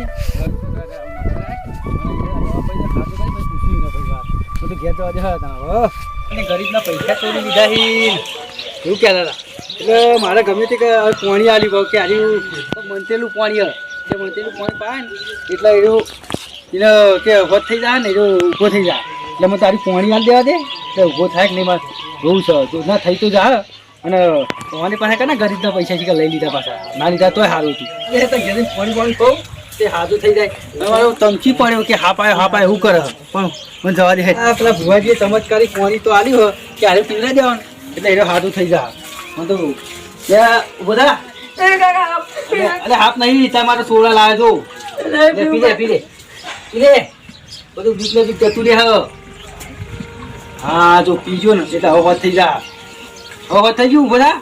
છે. ગરીબના પૈસા ચોરી લીધા હી એવું કહેતા હતા એટલે મારે ગમે તે કે પાણી આલ્યું કહું કે આલ્યું તો મંતેલું પાણી જે મંતેલું પાણી પાય ને એટલે એવું એને કે વધ થઈ જાય ને એ ઊભો થઈ જાય એટલે મેં તારી પાણી આલી દેવા દે. એટલે ઊભો થાય કે નહીં મારે? જોવું છે તો ના થઈ તો જા. અને તમારી પાસે કે ને ગરીબના પૈસા છે કે લઈ લીધા પાછા? ના લીધા તોય સારું હતું. એ તો ઘેરી પાણી પાણી કહું. તે હાજુ થઈ જાય. તમારો તમકી પડ્યો કે હા પાયો હા પાય એવું કરે? પણ મને જવા દે. આ પેલા ભુવાજીએ ચમત્કારી પાણી તો આલી હો કે આરે પીવડા દેવાનું? એટલે એનો હાજુ થઈ જા. મને તો બધા અરે હાથ નહીં ત્યાં મારે સોડા લાવે જો પી લે પી લે પી લે બધું બીક ને બીક જતું રહે હા જો પીજો ને એટલે હવે થઈ જા. હવે થઈ ગયું બધા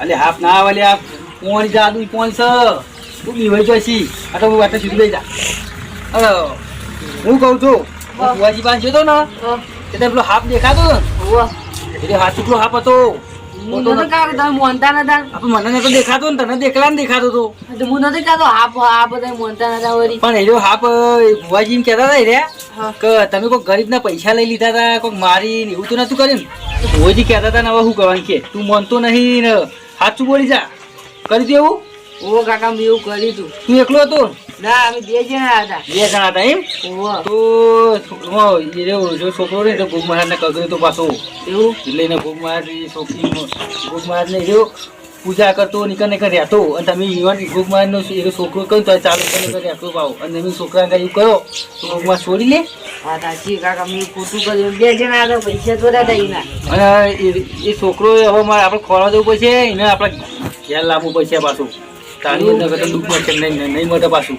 અલે હાફ ના આવે આ પોણી જાદુ પોણ છે તું બીવાઈ જશી. આ તો વાટે સુધી લઈ જા. અરે હું કહું છું હું બુવાજી પાસે જતો ને એટલે પેલો હાફ દેખાતો ને. એટલે હાથ ચૂકલો હાફ હતો. નતો. મને તો દેખાતો ને તને દેખલા ને દેખાતો તો. પણ એનો હાફ બુવાજી કહેતા હતા રે કે તમે કોઈ ગરીબના પૈસા લઈ લીધા હતા કોઈ મારી એવું તો નતું કર્યું ને? બુવાજી કહેતા હતા ને હવે શું કરવાનું કે તું મનતો નહીં ને સાચું બોલી જા. કરી દેવું? ઓ કાકા મેં એવું કરી તું. એકલો હતો? ના અમે બે જણા હતા. એમ? તો છોકરો એ રહ્યો જો છોકરો ને તો ભોગ મહારાજ ને કગર્યો તો પાછો એટલે એને ભોગ મહારાજ છોકરી ભોગ મહારાજ ને રહ્યો પૂજા કરતો નીકળ નીકળ રહેતો. અને તમે યુવાન ભોગ મહારાજ નો એ છોકરો કહ્યું તો ચાલુ કરી નીકળ રહેતો ભાવ અને તમે છોકરા કઈ કરો તો ભોગમાં છોડી લે અને એ- એ છોકરો હવે મારે આપણે ખોરવા જવું પડશે એને આપણે ઘેર લાવું પૈસા પાછું. તારી અંદર કરતા દુઃખ મળશે નહીં નહીં- મળે પાછું.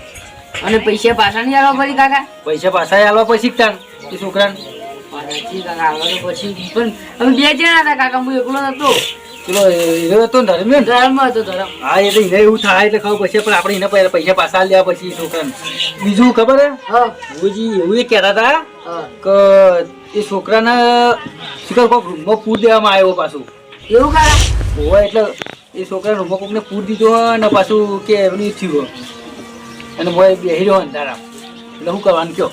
અને પૈસા પાછા નહીં આવવા પડી કાકા? પૈસા પાછા આલવા પછી તાન એ છોકરાને. કાકા તો પછી પણ અમે બે જણા હતા કાકા હું એકલો નતો પેલો એ રહ્યો હતો ને ધર્મ હતો ધર્મ. હા એટલે એને એવું થાય એટલે ખબર પછી પણ આપણે એને પહેલા પૈસા પાછા લેવા પછી છોકરાને. બીજું ખબર હે? ગુરુજી એવું એ કહેતા હતા કે એ છોકરાને શીખર કોઈક રૂમમાં પૂર દેવામાં આવ્યો પાછું. એવું કાકા હોય એટલે એ છોકરા રૂમમાં કોકને પૂર દીધો હોય ને પાછું કે એમની થયું અને મોય બેહી રહ્યો ને તારા. એટલે શું કરવાનું કયો?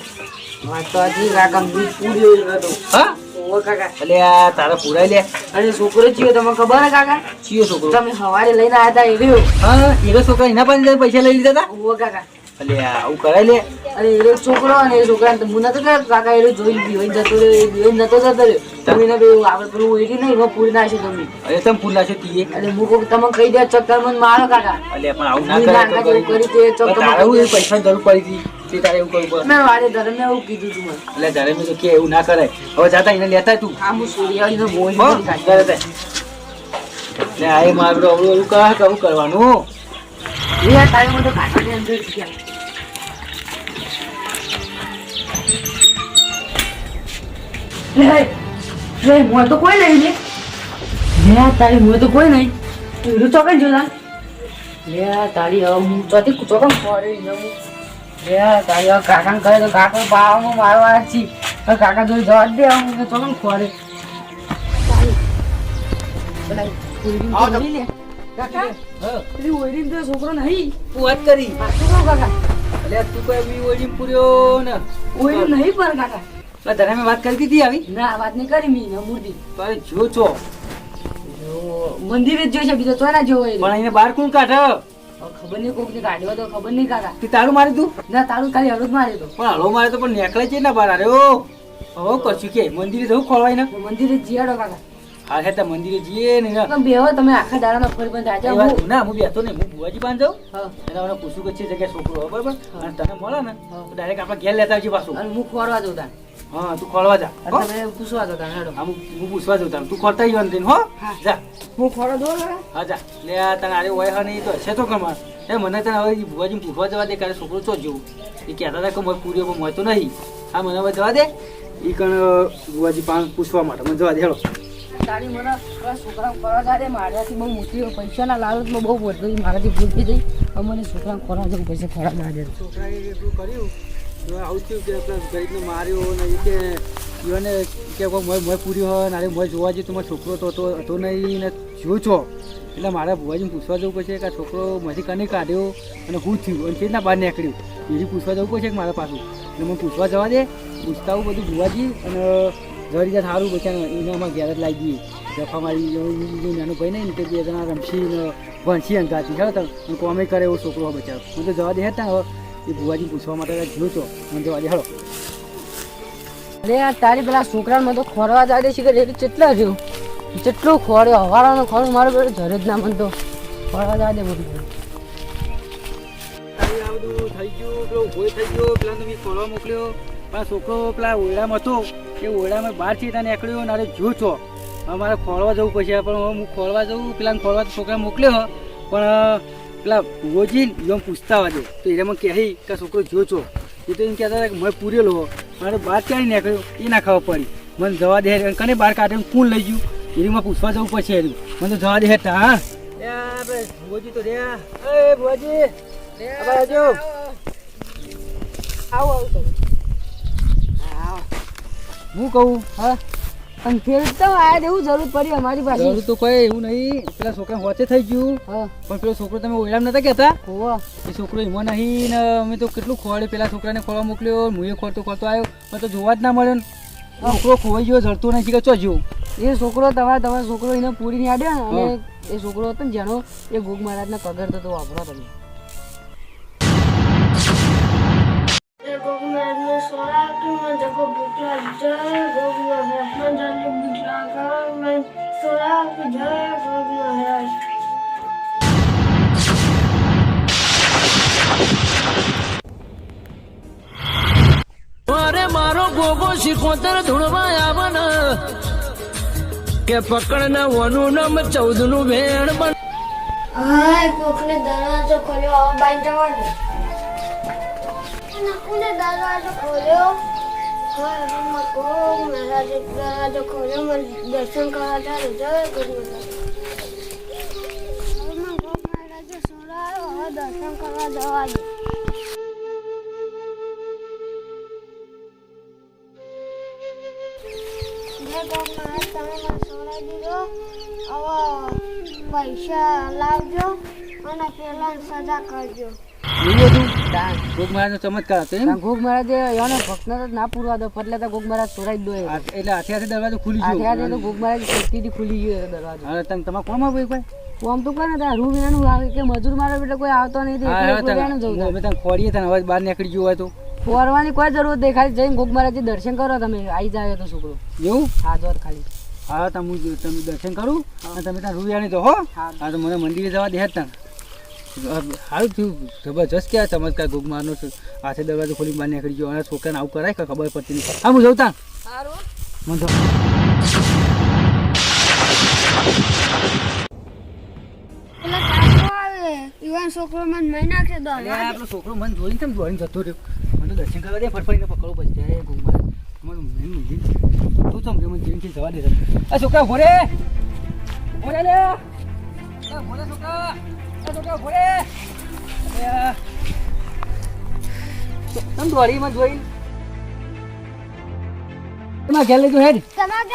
તારા પૂરાઈ લે. અને છોકરો ચિયો તમને ખબર હે કાકા? ચિયો છોકરો? તમે સવારે લઈને આવ્યા હતા એ હા એનો છોકરા એના પાસે પૈસા લઈ લીધા હતા કાકા. એટલે આવું કરાય લે. અરે એ છોકરો અને એ છોકરા હું નતો કે કાકા એ રહ્યો જોઈ બીવાઈ જતો રહ્યો એ બીવાઈ નતો જતો રહ્યો. તમે એને બે આપણે પેલું ઓઈડી નહીં એમાં પૂરી નાખી તમે અરે તમે પૂરી નાખ્યો તીએ. અને હું કહું તમે કહી દે ચક્કર મને મારો કાકા. એટલે પણ આવું ના કરાય તો કરી તે ચક્કર આવું એ પૈસા જરૂર પડી હતી તે તારે એવું કરવું પડે? મેં વારે ધર્મે એવું કીધું તું મને. એટલે તારે મેં તો કે એવું ના કરાય. હવે જાતા એને લેતા તું. આ હું સૂર્યાવળી મોઈ હો કરી તે. ને આ મારું અવળું અવળું કહે કરવાનું? એ તારે મને કાકાની અંદર ગયા. લે લે મોય તો કોઈ નહીં લે. લે તારી મોય તો કોઈ નહીં. તું ચોકન જોલા લે તારી હવે હું ચોથી ચોકન ફોડી હું લે તારી હવે કાકાને કહે તો કાકા પાવામાં મારવા છી. કાકા જોઈ જવા જ દે હું તો ચોકન ફોડે તારી પેલા તો. તો. લે. કાકા હા, પેલી ઓઈડીન તો છોકરો નહીં. વાત કરી. કાકા? એટલે તું કોઈ બી ઓળી પૂર્યો ને. ઓઈડીન નહીં પણ કાકા. એટલે મેં વાત કરી દીધી આવી? ના વાત નહીં કરી મી મૂર્તિ. તો જો છો મંદિરે જ જોઈ છે બીજો તો ના જોવો. પણ એને બહાર કોણ કાઢ? ખબર નહીં કોક ને કાઢ્યો તો ખબર નહીં કાકા. તે તારું મારી તું ના તારું ખાલી હળદ મારે તો. પણ હળો મારે તો પણ નેકળે છે ને બહાર. અરે ઓ. કશું કે મંદિરે જવું ખોલવાય ને મંદિરે જીયાડો કાકા. હા હે ત્યાં મંદિરે જઈએ ને બેહો તમે આખા દાડાનો ફરી બંધ આજે હું ના હું બેઠો નહીં હું બુવાજી પાસે જાઉં. હા. અને મને પૂછું કે છે જગ્યા છોકરો બરાબર? અને તને મળે ને તો ડાયરેક્ટ આપણે ઘેર લેતા આવજે પાછું. અને હું ખોરવા જઉં તાન હા તું ખોરવા જા? અને તમે પૂછવા જતા હેડો. હા, હું પૂછવા જઉં તારે તું ખોરતા જવાનું તેને હો. જા. હું ખોરવા દો હા જા. લે આ તને આરે હોય હા નહીં તો હશે તો કમાર એ મને તને હવે ભુવાજી પૂછવા જવા દે કાલે છોકરો છો જેવું. એ કહેતા હતા કે મોય પૂરીઓ મળતો નહીં. હા મને હવે જવા દે. એ કણ ભુવાજી પાન પૂછવા માટે મને જવા દે હેલો તારી મારાથી બહુ મોટી લાલચમાં બહુ વધુ મારાથી ભૂલ થઈ મને છોકરાને ખોરવા જવું પૈસા જવા છોકરાએ એટલું કર્યું આવું થયું કે ગરીબને ને એ કે ઈવને કે મોય મોય પૂરી હોય જોવા જઈએ તો મારો છોકરો તો હતો નહીં ને જો છો. એટલે મારે ભુવાજીને પૂછવા જવું પડશે કે આ છોકરો મારી કને કાઢ્યો અને હું થયું? અને બહાર નીકળ્યું? બીજું પૂછવા જવું પડશે કે મારા પાછું. એટલે મને પૂછવા જવા દે, પૂછતા બધું ભુવાજી અને જરી જાય સારું બચાને એનામાં ઘેર જ લાગી જફા મારી નાનું ભાઈ નહીં તે બે જણા રમશી ને ભણશી અંગાતી હા તમે કોમે કરે એવો છોકરો બચાવ મને તો જવા દે હતા હવે. એ ભુવાજી પૂછવા માટે જોયો છો મને જવા દે હાલો. અરે આ તારી પેલા છોકરાને મને તો ખોરવા જાય છે કે કેટલા રહ્યું? જેટલું ખોર્યો હવારાનો ખોરું મારો પેલો જ ના મન તો. ખોરવા જાય દે બધું થઈ ગયું પેલો ઊભો થઈ ગયો પેલા તમે ખોરવા મોકલ્યો. આ છોકરો પેલા ઓરડામાં હતો. એ ઓરડામાં બહાર છે ત્યાં નીકળ્યો ને અરે જો છો. મારે ખોળવા જવું પડશે. પણ હું ખોળવા જવું પેલા ખોળવા તો છોકરા મોકલ્યો. પણ પેલા ભુવોજી એમ પૂછતા હોય તો એને મને કહી કે આ છોકરો જો છો. એ તો એમ કહેતા હતા કે મેં પૂરેલો હો. મારે બહાર ક્યાં નીકળ્યો? એ ના ખબર પડી. મને જવા દે અને કને બહાર કાઢે? કોણ લઈ ગયું? એની પૂછવા જવું પછી એનું મને તો જવા દે હેઠા હા. ભુવોજી તો રે એ બાજુ. આવું આવું. તમે હું કહું હા? પણ ફેર તો આ દેવું જરૂર પડી અમારી પાસે. જરૂર તો કોઈ એવું નહીં. પેલા છોકરા વચ્ચે થઈ ગયું. હા. પણ પેલો છોકરો તમે ઓળામ નતા કહેતા? હોવા. એ છોકરો એમાં નહીં ને અમે તો કેટલું ખોવાડ્યું. પેલા છોકરાને ખોવા મોકલ્યો હું એ ખોરતો ખોરતો આવ્યો. પણ તો જોવા જ ના મળ્યો ને. છોકરો ખોવાઈ ગયો જડતો નથી કે ચો ગયો એ છોકરો તમારા તમારો છોકરો એને પૂરી ની આડ્યો ને. અને એ છોકરો હતો ને જેનો એ ગોગ મહારાજના પગાર તો વાપરો તમે. સોળા તું મને જગો ભૂખ લાગી જય ગોગ મહારાજ મને જલ્દી ભૂખ લાગે મને સોળા તું જય ગોગ મહારાજ અરે મારો ગોગો શીખોતર ધૂળવા આવન કે પકડ ને વનું નમ ચૌદનું વેણ બન હાય કોકને દરવાજો ખોલ્યો આવો બાઈ જવાનું. કોને દરવાજો ખોલ્યો? દર્શન કરવા જાય જય દર્શન કરવા જવા દે પૈસા લાવજો અને પેલા સજા કરજો. ગોગ મહારાજનો ચમત્કાર હતો એમ? ગોગ મહારાજે એનો ભક્તને તો ના પૂરવા દો. એટલે તો ગોગ મહારાજ ચોરાઈ દો એટલે હાથે હાથે દરવાજો ખુલી ગયો. આખે તો ગોગ મહારાજ શક્તિથી ખુલી ગયો દરવાજો. હવે તમે તમારે કોઈ? આમ તો કહે ને ત્યાં રૂ વિનાનું આવે કે મજૂર મારે એટલે કોઈ આવતો નહીં જવું અમે તમે ખોડીએ તને હવે બહાર નીકળી ગયું હોય તો. ફોરવાની કોઈ જરૂર નહીં ખાલી જઈને ગોગ મહારાજ દર્શન કરો તમે. આવી જાય તો છોકરો. એવું? હા જોર ખાલી. હા તમે હું તમે દર્શન કરું અને તમે ત્યાં રૂવિયાની તો હો. હા. તો મને મંદિરે જવા દે હતા સારું થયું. જબરજસ્ત ક્યાં ચમત્કાર ગુગમારનો મારનો હાથે દરવાજો ખોલી બહાર નીકળી ગયો. અને છોકરાને આવું કરાય કે ખબર પડતી નહીં. હા હું જઉં તાં મને તો છોકરો મને મહી નાખે દો અરે આ પેલો છોકરો મને જોઈને કેમ દોડીને જતો રહ્યો? મને તો દર્શન કરવા દે ફટફટીને પકડવો જય ગુગમાર તમારું મેન તું મને જીવનથી જવા દે આ છોકરા ભોરે! ભોરે લે ભોરે છોકરા! તમ દોડી જોઈ તમારા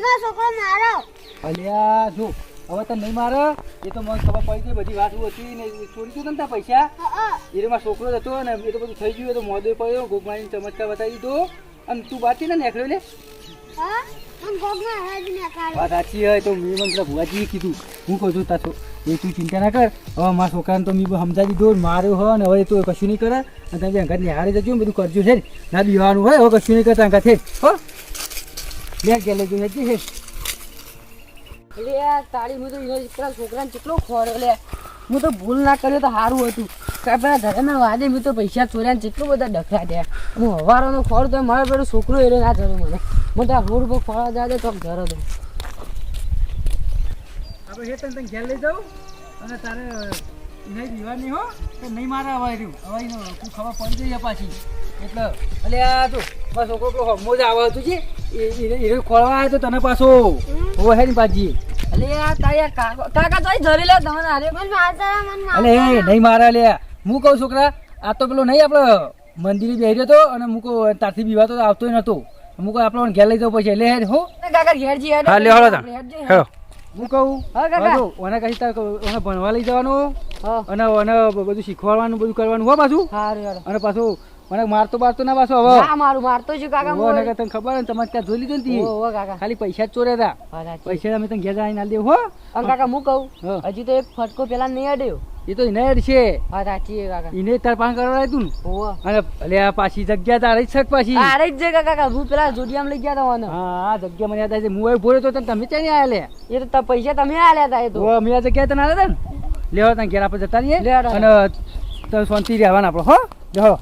નહીં છોકરો મારો એ તો મને ખબર પડી ગઈ બધી વાત હતી ને ચોરી ગયો તને પૈસા એ મારો છોકરો હતો ને એ તો બધું થઈ ગયું તો મોદે પડ્યો ગોગમાની ચમત્કાર બતાવી દીધો અને તું બાકી ને નીકળ્યો લે સાચી હોય તો કીધું. હું કહું છું તારો એ તું ચિંતા ના કર. હવે મારા છોકરાને તો મેં સમજાવી દીધો, માર્યો હોય ને હવે તો કશું નહીં કરે. અને તમે અંગાત નિહાળી જજો, બધું કરજો, છે ને? બીવાનું હોય, હવે કશું નહીં કરતા અંગાત છે હો? લે ગયા લેજો હેજી છે. એટલે તાળી છોકરાને કેટલો ખોર્યો લે. હું તો ભૂલ ના કર્યો, તો સારું હતું. પેલા ધર્મના વાદે મેં તો પૈસા ચોર્યા ને જેટલું બધા ડખા થયા. હું હવારોનો ખોળ તો મારો પેલો છોકરો એને ના જરૂર મને. મને તો આ રોડ પર ખોરવા જાય તો ઘર હતો આપણે હે તને ઘેર લઈ જાઉં અને તારે નહીં દીવાની હો. તો નહીં મારે હવે રહ્યું. હવે એનો તું ખબર પડી જઈએ પાછી. એટલે એટલે આ તું મારો છોકરો પેલો હમો જ આવે હતું છે એ એ ખોળવા આવ્યો તો તને પાછો. હો હે ને પાછી. એટલે આ તારી કાકા કાકા તો ધરી લે તમને અરે અલે નહીં મારા લે હું કહું છોકરા આ તો પેલો નહીં આપણે મંદિરે બેહી રહ્યો હતો અને મૂકો તારથી બીવા તો આવતો નતો મૂકો આપણે ઘેર લઈ જવું પડશે. લે હેડ હો. કાકા ઘેરજી હેડ. હા લે હળો હું કહું હા, કાકા. ઓને કહી તાર ઓને ભણવા લઈ જવાનું અને ઓને બધું શીખવાડવાનું બધું કરવાનું હો પાછું. હારું અને પાછું મને મારતો બારતો ના પાછો હવે. ના મારું મારતો છું કાકા મોય. તને ખબર ને તમારે ત્યાં જોઈ લીધું ને તી. કાકા. ખાલી પૈસા જ ચોર્યા હતા પૈસા અમે તને ઘેર આવીને આલી દેવું હો. અને કાકા હું કહું હજી તો એક ફટકો પેલા નહીં અડ્યો. એ તો એને છે. હા સાચી કાકા. એને તાર પાન કરવા તું ને. અને આ પાછી જગ્યા તારે જ છે પાછી? આરે જ છે કાકા હું પેલા જોડિયામ લઈ ગયા તા હા આ જગ્યા મને યાદ આવે હું આવી ભોર્યો તો તને તમે ત્યાં આયા લે એ તો પૈસા તમે આલ્યા તા એ તો. અમે આ જગ્યા તને આયા હતા ને? લેવા ત્યાં ઘેર આપણે જતા રહીએ. અને શાંતિ રહેવાના આપણે હો? લેવો